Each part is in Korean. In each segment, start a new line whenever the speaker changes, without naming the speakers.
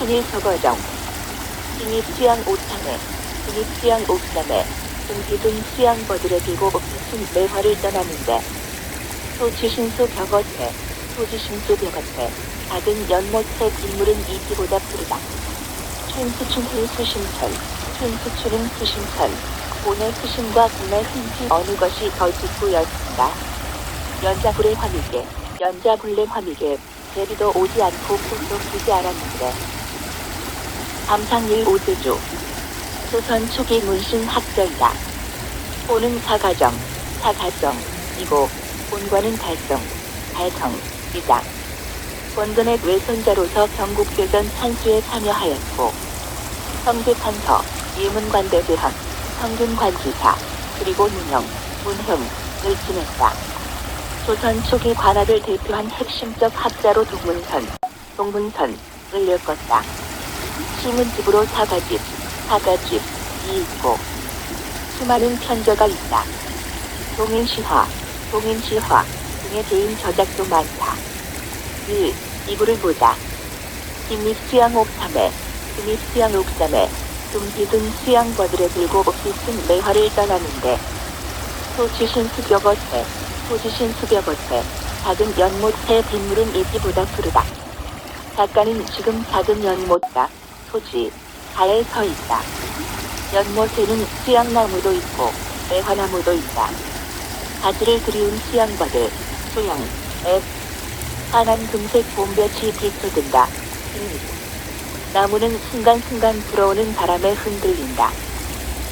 순일 서거정, 진입 수양 오참회, 진입 수양 옥삼회, 등기등 수양버들의 들고 옥순 매화를 떠나는데 소지신수 벽어태, 소지신수 벽어태, 작은 연못의 빗물은 이기보다 푸르다. 춘수춘후 수심천, 춘수춘은 수심천, 본의 수심과 분의 흔지 어느 것이 더 짙고였습니다. 연자불의 화미개, 연자불의 화미개, 제비도 오지 않고 꽃도 피지 않았는데 감상일 오세주, 조선 초기 문신 학자이다. 본은 사가정, 사가정, 이고 본관은 달성, 달성 이다. 원근의 외손자로서 경국대전 산수에 참여하였고 성대판서, 예문관대대학, 성균관지사, 그리고 문형, 문흠을 지냈다. 조선 초기 관학을 대표한 핵심적 학자로 동문선, 동문선을 엮었다. 시문집으로 사가집, 사가집이 있고 수많은 편저가 있다. 동인시화, 동인시화 등의 개인 저작도 많다. 1. 이부를 보자. 김립수양 옥삼회, 김립수양 옥삼회, dum기등 수양버들의 들고 없이 쓴 매화를 떠나는데 소지신 수벽어태, 소지신 수벽어태, 작은 연못의 빗물은 이기보다 푸르다. 작가는 지금 작은 연못가, 소지, 가에 서 있다. 연못에는 수양나무도 있고 매화나무도 있다. 가지를 그리운 수양버들, 수양, 앱, 환한 금색 봄볕이 비춰든다. 음. 나무는 순간순간 불어오는 바람에 흔들린다.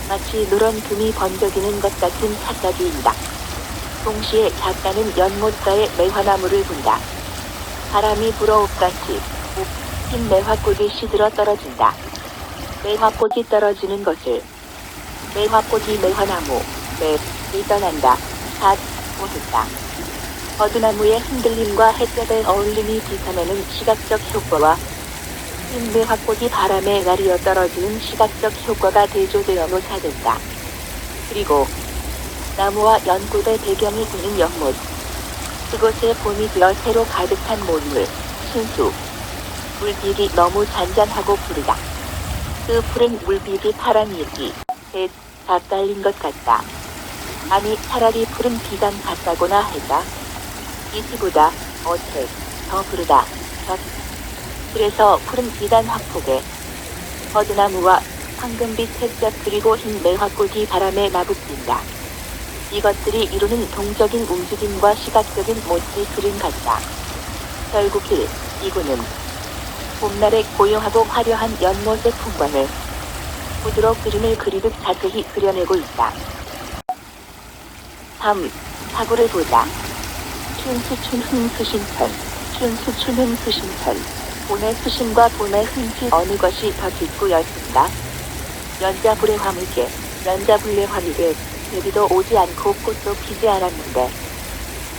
마치 누런 금이 번쩍이는 것 같은 착각이인다. 동시에 작가는 연못가의 매화나무를 본다. 바람이 불어옵같이 흰 매화꽃이 시들어 떨어진다. 매화꽃이 떨어지는 것을 매화꽃이 매화나무, 맵이 떠난다. 갓, 보했다. 버드나무의 흔들림과 햇볕의 어울림이 비춰내는 시각적 효과와 흰 매화꽃이 바람에 가리어 떨어지는 시각적 효과가 대조되어 묘사된다. 그리고 나무와 연꽃의 배경이 되는 연못. 그곳에 봄이 되어 새로 가득한 몰물, 신수. 물빛이 너무 잔잔하고 푸르다. 그 푸른 물빛이 파란 잎이 에 닿달린 것 같다. 아니 차라리 푸른 비단 같다고나 할까? 이티보다 어택 더 푸르다. 젖. 그래서 푸른 비단 확폭에 버드나무와 황금빛 햇볕 그리고 흰 매화꽃이 바람에 나부뛴다. 이것들이 이루는 동적인 움직임과 시각적인 모습이 그림 같다. 결국 1. 이구는 봄날의 고요하고 화려한 연못의 풍광을 구두로 그림을 그리듯 자세히 그려내고 있다. 3. 사고를 보자. 춘수춘 흥 수신천, 춘수춘 흥 수신천. 봄의 수심과 봄의 흔지 어느 것이 더 짙고였습니다. 연자불의 화물개, 연자불의 화물개, 제비도 오지 않고 꽃도 피지 않았는데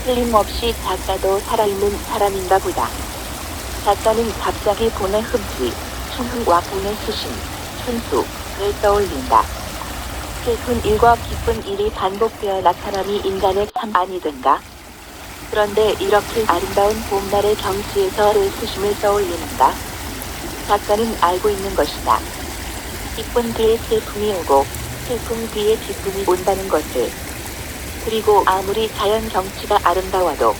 틀림없이 작가도 살아있는 사람인가 보다. 작가는 갑자기 봄의 흠기, 춘흥과 봄의 수심, 춘수를 떠올린다. 슬픈 일과 기쁜 일이 반복되어 나타남이 인간의 참 아니든가? 그런데 이렇게 아름다운 봄날의 경치에서 그 수심을 떠올리는가? 작가는 알고 있는 것이다. 기쁜 뒤에 슬픔이 오고 슬픔 뒤에 기쁨이 온다는 것을. 그리고 아무리 자연 경치가 아름다워도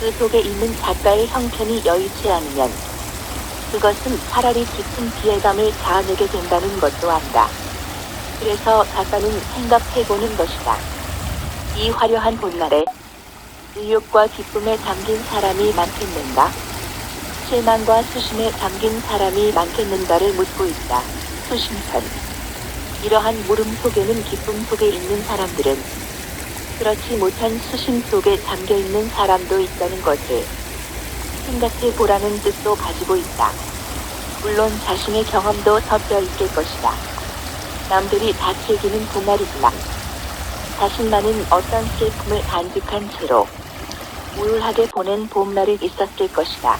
그 속에 있는 작가의 형편이 여의치 않으면 그것은 차라리 깊은 비애감을 자아내게 된다는 것도 안다. 그래서 작가는 생각해보는 것이다. 이 화려한 봄날에 의욕과 기쁨에 잠긴 사람이 많겠는가? 실망과 수심에 잠긴 사람이 많겠는가를 묻고 있다. 수심선. 이러한 물음 속에는 기쁨 속에 있는 사람들은 그렇지 못한 수심 속에 잠겨 있는 사람도 있다는 것을 생각해 보라는 뜻도 가지고 있다. 물론 자신의 경험도 섞여 있을 것이다. 남들이 다 즐기는 봄날이지만 자신만은 어떤 슬픔을 간직한 채로 우울하게 보낸 봄날이 있었을 것이다.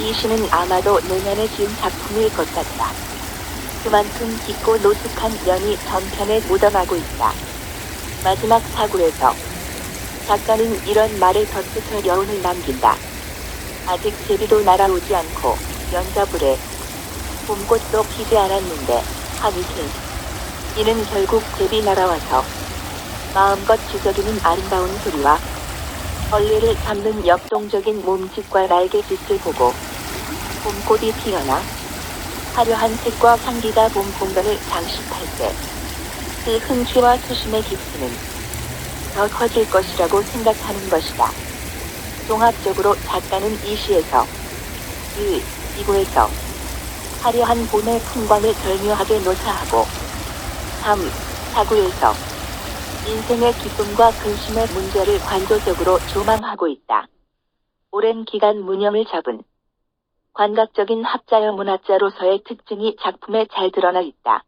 이 시는 아마도 내년에 지은 작품일 것 같다. 그만큼 깊고 노숙한 면이 전편에 묻어나고 있다. 마지막 사굴에서 작가는 이런 말을 덧붙여 여운을 남긴다. 아직 제비도 날아오지 않고 연자불에 봄꽃도 피지 않았는데 하니튼 이는 결국 잽이 날아와서 마음껏 지저귀는 아름다운 소리와 벌레를 잡는 역동적인 몸짓과 날개짓을 보고 봄꽃이 피어나 화려한 색과 향기가 봄 공간을 장식할 때 그 흥취와 수심의 깊이는 더 커질 것이라고 생각하는 것이다. 종합적으로 작가는 이 시에서 1. 이고에서 화려한 봄의 풍광을 절묘하게 묘사하고 3. 사구에서 인생의 기쁨과 근심의 문제를 관조적으로 조망하고 있다. 오랜 기간 무념을 잡은 관각적인 합자여 문학자로서의 특징이 작품에 잘 드러나 있다.